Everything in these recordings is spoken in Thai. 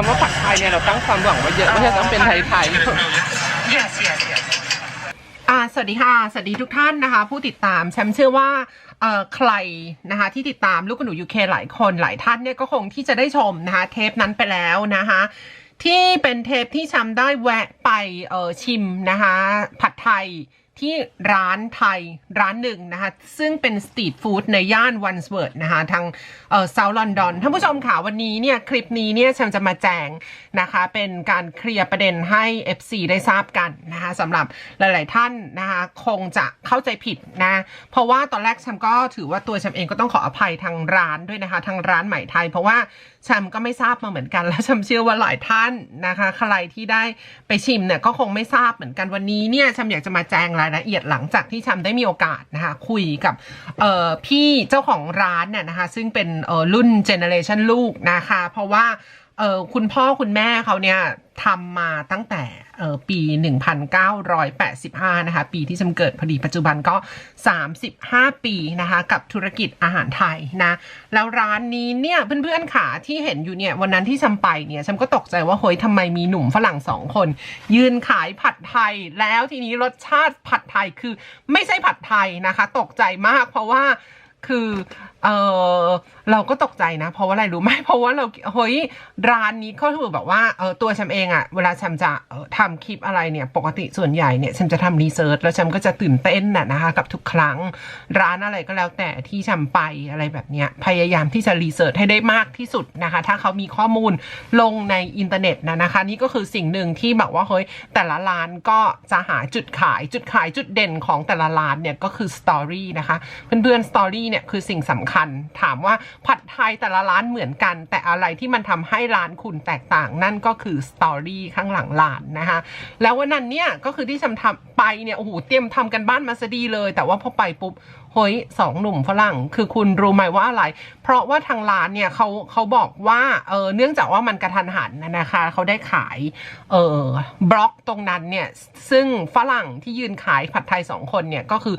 คำว่าผัดไทยเนี่ยเราตั้งความหวังไว้เยอะไม่ใช่ต้องเป็นไทยไทย Yes, yes, yes. อ่าสวัสดีค่ะ สวัสดีทุกท่านนะคะ ผู้ติดตามแชมป์เชื่อว่าเอ่อใครนะคะที่ติดตามลูกกระหนูยูเคหลายคนหลายท่านเนี่ยก็คงที่จะได้ชมนะคะ เทปนั้นไปแล้วนะคะ ที่เป็นเทปที่แชมป์ได้แวะไปเอ่อชิมนะคะ ผัดไทย ที่ร้านไทยร้านหนึ่งนะคะซึ่งเป็นสตรีทฟู้ดในย่านวันสเวิร์ดนะคะทางเอ่อเซาท์ลอนดอนท่านผู้ชมค่ะวันนี้เนี่ยคลิปนี้เนี่ยแชมป์จะมาแจงนะคะเป็นการเคลียร์ประเด็นให้ FC ได้ทราบกันนะคะสำหรับหลาย ๆ ท่านนะคะคงจะเข้าใจผิดนะเพราะว่าตอนแรกแชมป์ก็ถือว่าตัวแชมป์เองก็ต้องขออภัยทางร้านด้วยนะคะทางร้านใหม่ไทย เพราะว่าแชมป์ก็ไม่ทราบมาเหมือนกัน แล้วแชมป์เชื่อว่าหลายท่านนะคะใครที่ได้ไปชิมเนี่ยก็คงไม่ทราบเหมือนกันวันนี้เนี่ยแชมป์อยากจะมาแจ้งรายละเอียดหลังจากที่ชำได้มีโอกาสนะคะคุยกับพี่เจ้าของร้านเนี่ยนะคะซึ่งเป็นรุ่นเจเนเรชันลูกนะคะ เพราะว่า เออคุณพ่อคุณแม่เขาเนี่ยทำมาตั้งแต่เออปี 1985 นะคะ ปีที่ฉันเกิดพอดีปัจจุบันก็ 35 ปีนะคะ กับธุรกิจอาหารไทยนะ แล้วร้านนี้เนี่ยเพื่อนๆขาที่เห็นอยู่เนี่ย วันนั้นที่ฉันไปเนี่ยฉันก็ตกใจว่าเฮ้ยทำไมมีหนุ่มฝรั่งสองคน ยืนขายผัดไทย แล้วทีนี้รสชาติผัดไทยคือไม่ใช่ผัดไทยนะคะ ตกใจมากเพราะว่าคือเออเราก็ตกใจนะ เพราะว่าอะไรรู้ไหมเพราะว่าเราเฮ้ยร้านนี้เขาถือแบบว่าเออตัวแชมเองอะเวลาแชมจะออทำคลิปอะไรเนี่ย ปกติส่วนใหญ่เนี่ยแชมจะทำรีเสิร์ชแล้วแชมก็จะตื่นเต้นน่ะนะคะกับทุกครั้ง ร้านอะไรก็แล้วแต่ที่แชมไปอะไรแบบเนี้ยพยายามที่จะรีเสิร์ชให้ได้มากที่สุดนะคะ ถ้าเขามีข้อมูลลงในอินเทอร์เน็ตนะนะคะ นี่ก็คือสิ่งหนึ่งที่แบบว่าเฮ้ยแต่ละร้านก็จะหาจุดขายจุดขายจุดเด่นของแต่ละร้านเนี่ยก็คือสตอรี่นะคะเพื่อนๆสตอรี่เนี่ยคือสิ่งสำคัญ ถามว่าผัดไทยแต่ละร้านเหมือนกัน แต่อะไรที่มันทำให้ร้านคุณแตกต่าง นั่นก็คือสตอรี่ข้างหลังร้านนะคะแล้ววันนั้นเนี่ยก็คือที่ฉันทำไปเนี่ยโอ้โหเตรียมทำกันบ้านมาซะดีเลย แต่ว่าพอไปปุ๊บเฮ้ยสองหนุ่มฝรั่ง คือคุณรู้ไหมว่าอะไร เพราะว่าทางร้านเนี่ยเขาเขาบอกว่าเออเนื่องจากว่ามันกระทันหันนะคะเขาได้ขายเออบล็อกตรงนั้นเนี่ยซึ่งฝรั่งที่ยืนขายผัดไทยสองคนเนี่ยก็คือ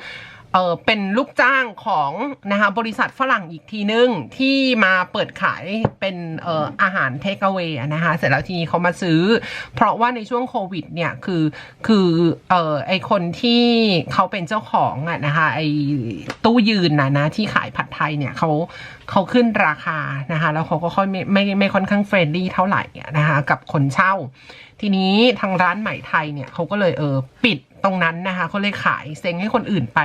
เออเป็นลูกจ้างของนะคะบริษัทฝรั่งอีกทีนึง ที่มาเปิดขายเป็นเอ่ออาหารเทคเอา a y นะคะเสร็จแล้วทีนี้เขามาซื้อ เพราะว่าในช่วงโควิดเนี่ยคือคือเอ่อไอคนที่เขาเป็นเจ้าของอะนะคะไอตู้ยืนนะนะที่ขายผัดไทยเนี่ยเขาเขาขึ้นราคานะคะแล้วเขาก็ค่อยไม่ไม่ไม่ค่อนข้างเฟรนลี่เท่าไหร่นะคะกับคนเช่า ทีนี้ทางร้านใหม่ไทยเนี่ยเขาก็เลยเออปิด ตรงนั้นนะคะเขาเลยขายเซ็งให้คนอื่นไป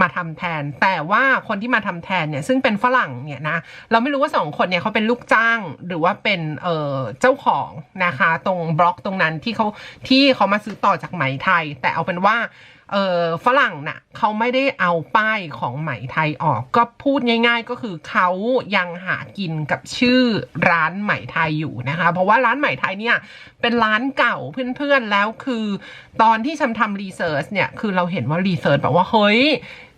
มาทำแทน แต่ว่าคนที่มาทำแทนเนี่ยซึ่งเป็นฝรั่งเนี่ยนะเราไม่รู้ว่าสองคนเนี่ยเขาเป็นลูกจ้างหรือว่าเป็นเออเจ้าของนะคะ ตรงบล็อกตรงนั้นที่เขาที่เขามาซื้อต่อจากไหมไทย แต่เอาเป็นว่า เออฝรั่งน่ะเขาไม่ได้เอาป้ายของไหมไทยออก ก็พูดง่าย ๆ ก็คือเขายังหากินกับชื่อร้านไหมไทยอยู่นะคะ เพราะว่าร้านไหมไทยเนี่ยเป็นร้านเก่าเพื่อนๆแล้วคือ ตอนที่ชำทำรีเสิร์ชเนี่ยคือเราเห็นว่ารีเสิร์ชแบบว่าเฮ้ย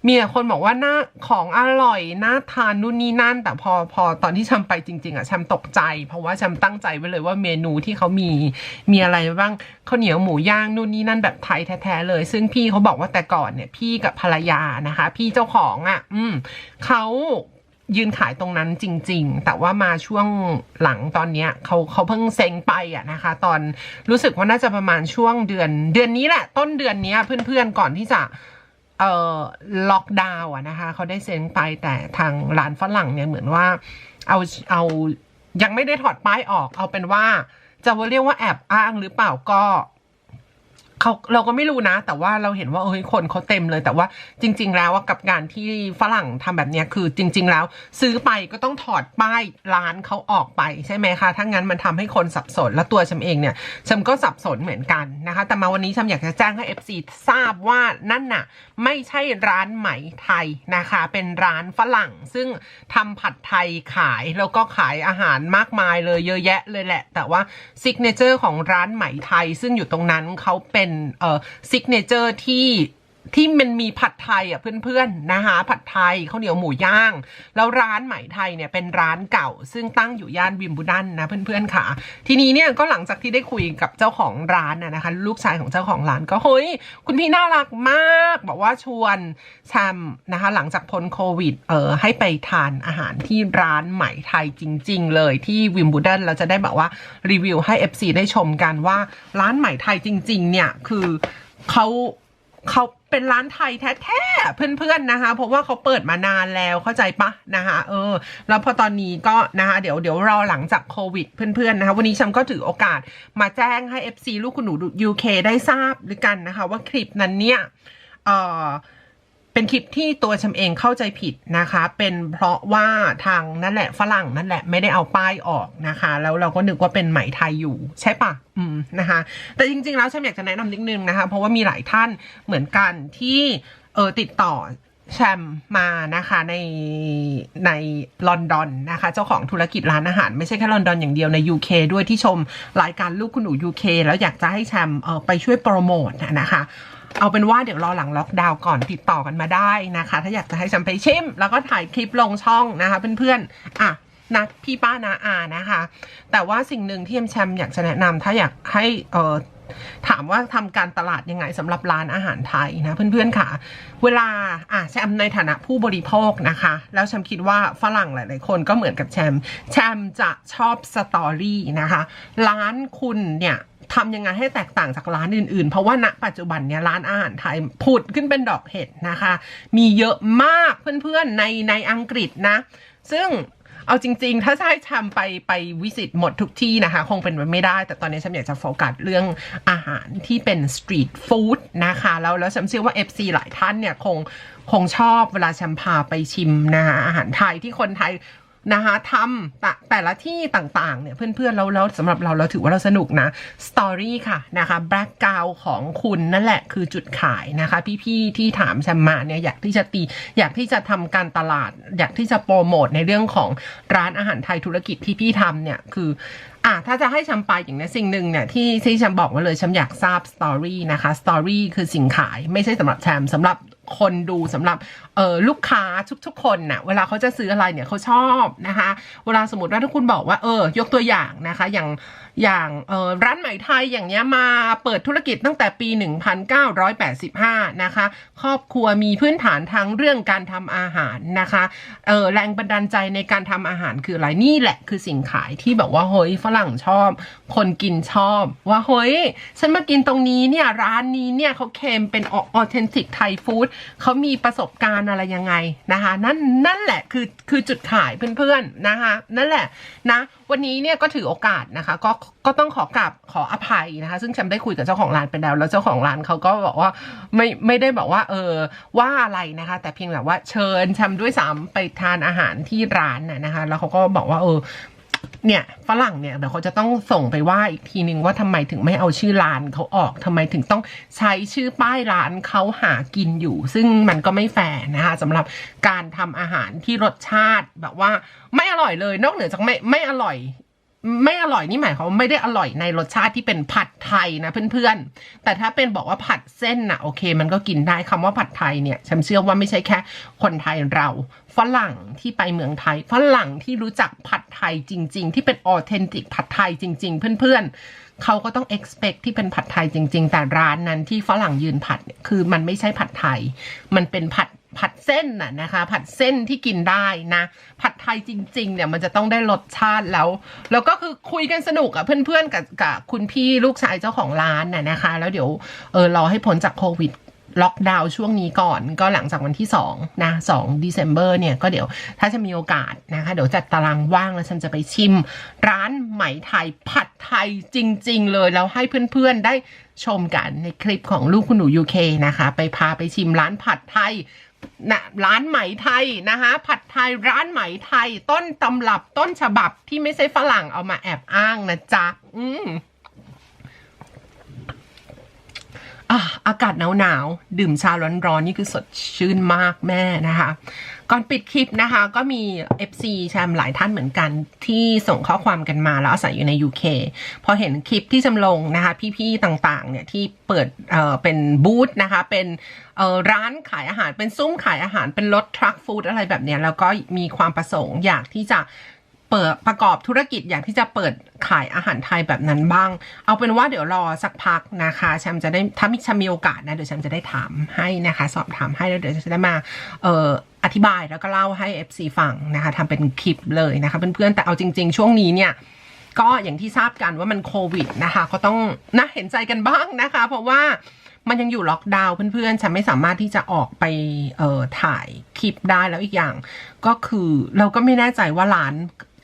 มีคนบอกว่าหน้าของอร่อยน่าทานนู่นนี่นั่น แต่พอพอตอนที่ชำไปจริง ๆอะชำตกใจ เพราะว่าชำตั้งใจไว้เลยว่าเมนูที่เขามีมีอะไรบ้างข้าวเหนียวหมูย่างนู่นนี่นั่นแบบไทยแท้ๆเลย ซึ่งพี่เขาบอกว่าแต่ก่อนเนี่ย พี่กับภรรยานะคะ พี่เจ้าของอะ อืมเขายืนขายตรงนั้นจริง ๆ แต่ว่ามาช่วงหลังตอนเนี้ยเขาเขาเพิ่งเซ็งไปอะนะคะ ตอนรู้สึกว่าน่าจะประมาณช่วงเดือน เดือนนี้แหละ ต้นเดือนนี้เพื่อนๆก่อนที่จะ เอ่อล็อกดาวน์อะนะคะเขาได้เซ็นไปแต่ทางร้านฝรั่งเนี่ยเหมือนว่าเอาเอายังไม่ได้ถอดป้ายออก เอาเป็นว่าจะว่าเรียกว่าแอบอ้างหรือเปล่าก็ เขาเราก็ไม่รู้นะ แต่ว่าเราเห็นว่าเอ้ยคนเขาเต็มเลย แต่ว่าจริง ๆ แล้วว่ากับการที่ฝรั่งทำแบบนี้คือจริง ๆ แล้ว ซื้อไปก็ต้องถอดป้ายร้านเขาออกไปใช่ไหมคะถ้างั้นมันทำให้คนสับสน แล้วตัวฉันเองเนี่ยฉันก็สับสนเหมือนกันนะคะ แต่มาวันนี้ฉันอยากจะแจ้งให้ FC ทราบว่านั่นน่ะ ไม่ใช่ร้านไหมไทยนะคะ เป็นร้านฝรั่ง ซึ่งทำผัดไทยขายแล้วก็ขายอาหารมากมายเลยเยอะแยะเลยแหละ แต่ว่าซิกเนเจอร์ของร้านไหมไทย ซึ่งอยู่ตรงนั้นเขาเป็นเอ่อซิกเนเจอร์ที่ ที่มันมีผัดไทยอะเพื่อนๆนะคะผัดไทยข้าวเหนียวหมูย่าง แล้วร้านไหมไทยเนี่ยเป็นร้านเก่า ซึ่งตั้งอยู่ย่านวิมบูดันนะเพื่อนๆค่ะ ทีนี้เนี่ยก็หลังจากที่ได้คุยกับเจ้าของร้านนะนะคะ ลูกชายของเจ้าของร้านก็เฮ้ยคุณพี่น่ารักมาก บอกว่าชวนแชมนะคะ หลังจากพ้นโควิดเออให้ไปทานอาหารที่ร้านไหมไทยจริง ๆ เลยที่วิมบูดันเราจะได้แบบว่ารีวิวให้ FC ได้ชมกันว่าร้านไหมไทยจริง ๆ เนี่ยคือเขา เขาเป็นร้านไทยแท้ๆเพื่อนๆนะคะ เพราะว่าเขาเปิดมานานแล้วเข้าใจปะนะคะเออ แล้วพอตอนนี้ก็นะคะเดี๋ยวเดี๋ยวรอหลังจากโควิดเพื่อนๆนะคะ วันนี้ฉันก็ถือโอกาสมาแจ้งให้ FC ลูกคุณหนู UK ได้ทราบด้วยกันนะคะ ว่าคลิปนั้นเนี่ยเออ เป็นคลิปที่ตัวฉันเองเข้าใจผิดนะคะ เป็นเพราะว่าทางนั่นแหละฝรั่งนั่นแหละไม่ได้เอาป้ายออกนะคะ แล้วเราก็นึกว่าเป็นไหมไทยอยู่ใช่ปะอืมนะคะ แต่จริง ๆ แล้วฉันอยากจะแนะนำนิดนึงนะคะ เพราะว่ามีหลายท่านเหมือนกันที่เออติดต่อแชมมานะคะในในลอนดอนนะคะ เจ้าของธุรกิจร้านอาหาร ไม่ใช่แค่ลอนดอนอย่างเดียวใน UK ด้วยที่ชมรายการลูกคุณหนู UK แล้วอยากจะให้แชมเออไปช่วยโปรโมทนะคะ เอาเป็นว่าเดี๋ยวรอหลังล็อกดาวน์ก่อนติดต่อกันมาได้นะคะ ถ้าอยากจะให้แชมไปชิม แล้วก็ถ่ายคลิปลงช่องนะคะเพื่อนๆอะนะพี่ป้านาอานะคะ แต่ว่าสิ่งหนึ่งที่แชมอยากจะแนะนำถ้าอยากให้เออถามว่าทำการตลาดยังไงสำหรับร้านอาหารไทยนะเพื่อนๆค่ะ เวลาอะแชมในฐานะผู้บริโภคนะคะ แล้วแชมคิดว่าฝรั่งหลายๆคนก็เหมือนกับแชมแชมจะชอบสตอรี่นะคะ ร้านคุณเนี่ย ทำยังไงให้แตกต่างจากร้านอื่นๆ เพราะว่าณปัจจุบันเนี่ยร้านอาหารไทยผุดขึ้นเป็นดอกเห็ดนะคะ มีเยอะมากเพื่อนๆในในอังกฤษนะ ซึ่งเอาจริง ๆ ถ้าให้ชมไปไปวิสิตหมดทุกที่นะคะ คงเป็นไปไม่ได้ แต่ตอนนี้ฉันอยากจะโฟกัสเรื่องอาหารที่เป็นสตรีทฟู้ดนะคะ แล้วแล้วฉันเชื่อว่า FC หลายท่านเนี่ยคงคงชอบเวลาฉันพาไปชิมนะคะอาหารไทยที่คนไทย นะคะทำแต่แต่ละที่ต่างๆ เนี่ย เพื่อนๆแล้วแล้วสำหรับเราเราถือว่าเราสนุกนะสตอรี่ค่ะนะคะแบล็กกราวของคุณนั่นแหละคือจุดขายนะคะ พี่ๆ ที่ถามแชมมาเนี่ยอยากที่จะตี อยากที่จะทำการตลาด อยากที่จะโปรโมทในเรื่องของร้านอาหารไทยธุรกิจที่พี่ทำเนี่ยคืออะถ้าจะให้แชมไปอย่างนี้สิ่งหนึ่งเนี่ยที่ที่แชมบอกมาเลยแชมอยากทราบสตอรี่นะคะสตอรี่คือสิ่งขายไม่ใช่สำหรับแชมสำหรับ คนดูสำหรับเออลูกค้าทุกๆคนน่ะเวลาเขาจะซื้ออะไรเนี่ยเขาชอบนะคะ เวลาสมมติว่าถ้าคุณบอกว่าเออยกตัวอย่างนะคะ อย่างอย่างเออร้านไหมไทยอย่างเนี้ยมาเปิดธุรกิจตั้งแต่ปี 1985 นะคะ ครอบครัวมีพื้นฐานทางเรื่องการทำอาหารนะคะเออแรงบันดาลใจในการทำอาหารคืออะไรนี่แหละคือสิ่งขายที่แบบว่าเฮ้ยฝรั่งชอบ คนกินชอบว่าเฮ้ยฉันมากินตรงนี้เนี่ยร้านนี้เนี่ยเขาเคลมเป็นออเทนติกไทยฟู้ดเขามีประสบการณ์อะไรยังไงนะคะ นั่นนั่นแหละคือคือจุดขายเพื่อนๆนะคะ นั่นแหละนะ วันนี้เนี่ยก็ถือโอกาสนะคะ ก็ก็ต้องขอกราบขออภัยนะคะ ซึ่งฉันได้คุยกับเจ้าของร้านไปแล้ว แล้วเจ้าของร้านเขาก็บอกว่าไม่ไม่ได้บอกว่าเออว่าอะไรนะคะ แต่เพียงแบบว่าเชิญฉันด้วยซ้ำไปทานอาหารที่ร้านน่ะนะคะ แล้วเขาก็บอกว่าเออ เนี่ยฝรั่งเนี่ยเดี๋ยวเขาจะต้องส่งไปว่าอีกทีนึงว่าทำไมถึงไม่เอาชื่อร้านเขาออกทำไมถึงต้องใช้ชื่อป้ายร้านเขาหากินอยู่ ซึ่งมันก็ไม่แฟร์นะคะสำหรับการทำอาหารที่รสชาติแบบว่าไม่อร่อยเลย นอกเหนือจากไม่ไม่อร่อย ไม่อร่อยนี่หมายความว่าไม่ได้อร่อยในรสชาติที่เป็นผัดไทยนะเพื่อนๆ แต่ถ้าเป็นบอกว่าผัดเส้นน่ะโอเค มันก็กินได้คำว่าผัดไทยเนี่ยฉันเชื่อว่าไม่ใช่แค่ คนไทยเราฝรั่งที่ไปเมืองไทยฝรั่งที่รู้จักผัดไทยจริง ๆ ที่เป็นออเทนติกผัดไทยจริง ๆ เพื่อนๆเขาก็ต้อง expect ที่เป็นผัดไทยจริง ๆ แต่ร้านนั้นที่ฝรั่งยืนผัดคือมันไม่ใช่ผัดไทย มันเป็นผัด ผัดเส้นน่ะนะคะ ผัดเส้นที่กินได้นะ ผัดไทยจริง ๆ เนี่ยมันจะต้องได้รสชาติแล้ว แล้วก็คือคุยกันสนุกอะเพื่อนๆกับกับคุณพี่ลูกชายเจ้าของร้านน่ะนะคะ แล้วเดี๋ยวเออรอให้พ้นจากโควิดล็อกดาวน์ช่วงนี้ก่อนก็หลังจากวันที่2นะ2 December เนี่ยก็เดี๋ยวถ้าจะมีโอกาสนะคะ เดี๋ยวจัดตารางว่างแล้วฉันจะไปชิม ร้านไหมไทยผัดไทยจริง ๆ เลยแล้วให้เพื่อนๆได้ชมกันในคลิปของลูกคุณหนู UK นะคะ ไปพาไปชิมร้านผัดไทย นะร้านไหมไทยนะคะผัดไทยร้านไหมไทย ต้นตำรับต้นฉบับที่ไม่ใช่ฝรั่งเอามาแอบอ้างนะจ๊ะ อืม อะอากาศหนาวๆดื่มชาร้อนๆ นี่คือสดชื่นมากแม่นะคะ ก่อนปิดคลิปนะคะ ก็มี FC แชมหลายท่านเหมือนกัน ที่ส่งข้อความกันมาแล้วอาศัยอยู่ใน UK พอเห็นคลิปที่จำลงนะคะ พี่ๆต่างๆ เนี่ย ที่เปิดเอ่อเป็นบูธนะคะ เป็นเอ่อร้านขายอาหารเป็นซุ้มขายอาหารเป็นรถทรัคฟู้ดอะไรแบบเนี้ยแล้วก็มีความประสงค์อยากที่จะ เปิดประกอบธุรกิจอยากที่จะเปิดขายอาหารไทยแบบนั้นบ้าง เอาเป็นว่าเดี๋ยวรอสักพักนะคะแชมจะได้ถ้ามีแชมมีโอกาสนะเดี๋ยวแชมจะได้ถามให้นะคะ สอบถามให้แล้วเดี๋ยวจะได้มาเอ่ออธิบายแล้วก็เล่าให้ FC ฟังนะคะทำเป็นคลิปเลยนะคะเพื่อนๆแต่เอาจริง ๆ ช่วงนี้เนี่ยก็อย่างที่ทราบกันว่ามันโควิดนะคะก็ต้องนะเห็นใจกันบ้างนะคะ เพราะว่ามันยังอยู่ล็อกดาวน์เพื่อนๆ ฉันไม่สามารถที่จะออกไปเอ่อถ่ายคลิปได้แล้วอีกอย่าง ก็คือเราก็ไม่แน่ใจว่าร้าน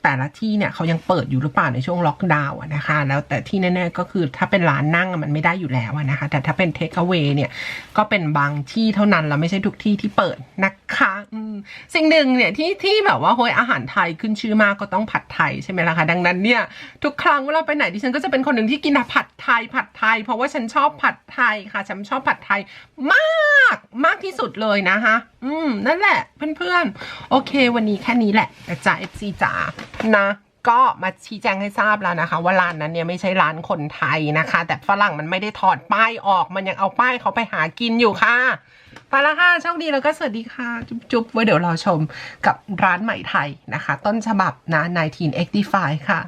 แต่ละที่เนี่ยเขายังเปิดอยู่หรือเปล่าในช่วงล็อกดาวน์นะคะ แล้วแต่ที่แน่ๆก็คือถ้าเป็นร้านนั่งมันไม่ได้อยู่แล้วนะคะ แต่ถ้าเป็นเทคเอา a y เนี่ยก็เป็นบางที่เท่านั้นแล้วไม่ใช่ทุกที่ที่เปิดนะคะสิ่งหนึ่งเนี่ยที่ที่แบบว่าโฮยอาหารไทยขึ้นชื่อมากก็ต้องผัดไทยใช่ไหมล่ะคะดังนั้นเนี่ยทุกครั้งเวลาไปไหนดิฉันก็จะเป็นคนหนึ่งที่กินผัดไทยผัดไทย เพราะว่าฉันชอบผัดไทยค่ะ ฉันชอบผัดไทยมากมากที่สุดเลยนะคะอืมนั่นแหละเพื่อนๆโอเค วันนี้แค่นี้แหละแต่จ่า FC จ๋านะก็มาชี้แจงให้ทราบแล้วนะคะ ว่าร้านนั้นเนี่ยไม่ใช่ร้านคนไทยนะคะ แต่ฝรั่งมันไม่ได้ถอดป้ายออกมันยังเอาป้ายเขาไปหากินอยู่ค่ะ ไปละค่ะโชคดีแล้วก็สวัสดีค่ะ จุ๊บๆไว้เดี๋ยวรอชมกับร้านใหม่ไทยนะคะ ต้นฉบับนะ1985 ค่ะ